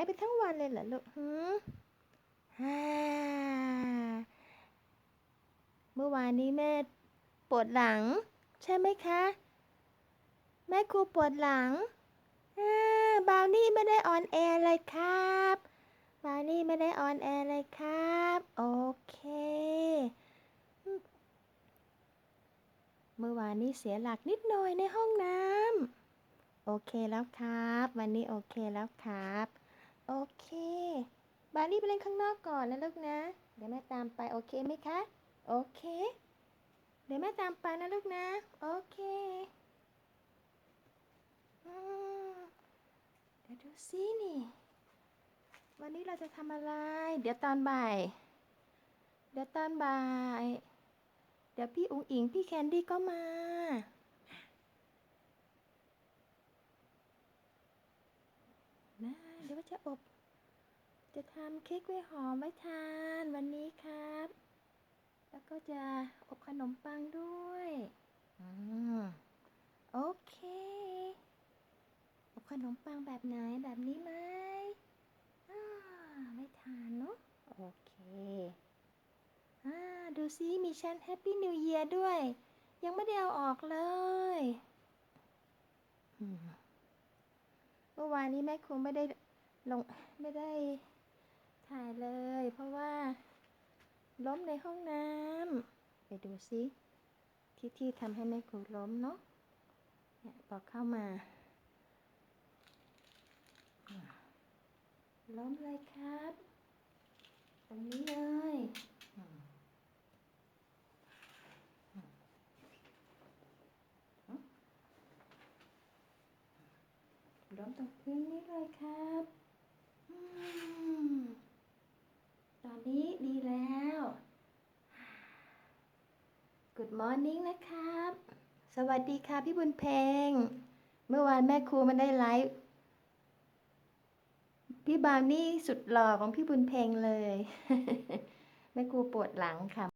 ายไปทั้งวันเลยเหรอลูกหืมฮ่าเมื่อวานนี้แม่ปวดหลัง ใช่ไหมคะ แม่ครูปวดหลังอ่าบาวนี่ไม่ได้ออนแอร์เลยครับบาวนี่ไม่ได้ออนแอร์เลยครับ โอเค เมื่อวานนี้เสียหลักนิดหน่อยในห้องน้ำโอเคแล้วครับ วันนี้โอเคแล้วครับ โอเค บาร์นี่ไปเล่นข้างนอกก่อนนะลูกนะ เดี๋ยวแม่ตามไปโอเคไหมคะ โอเค เดี๋ยวแม่ตามไปนะลูกนะ โอเคอืมเดี๋ยวดูซินี่ วันนี้เราจะทำอะไร เดี๋ยวตอนบ่าย เดี๋ยวตอนบ่าย เดี๋ยวพี่อุ๋งอิงพี่แคนดี้ก็มา นะ เดี๋ยวว่าจะอบ จะทำเค้กกล้วยหอมไว้ทานวันนี้ครับ แล้วก็จะอบขนมปังด้วยอโอเค อบขนมปังแบบไหนแบบนี้ไหมอ่าไม่ทานเนาะโอเคอ่าดูซิมีชั้นแฮปปี้นิวเยียร์ด้วย ยังไม่ได้เอาออกเลย อืม อวานนี้แม่ครูไม่ได้ลงไม่ได้ถ่ายเลย เพราะว่าล้มในห้องน้ำไปดูซิที่ที่ทำให้แม่ครูล้มเนาะเนี่ยพอเข้ามาล้มเลยครับ ตรงนี้เลย ล้มตรงพื้นนี้เลยครับอตอนนี้ดีแล้ว Good morning นะครับ สวัสดีค่ะพี่บุญเพง เมื่อวานแม่ครูมันได้ไลฟ์ พี่บาวนี่สุดหล่อของพี่บุญเพงเลย แม่ครูปวดหลังค่ะ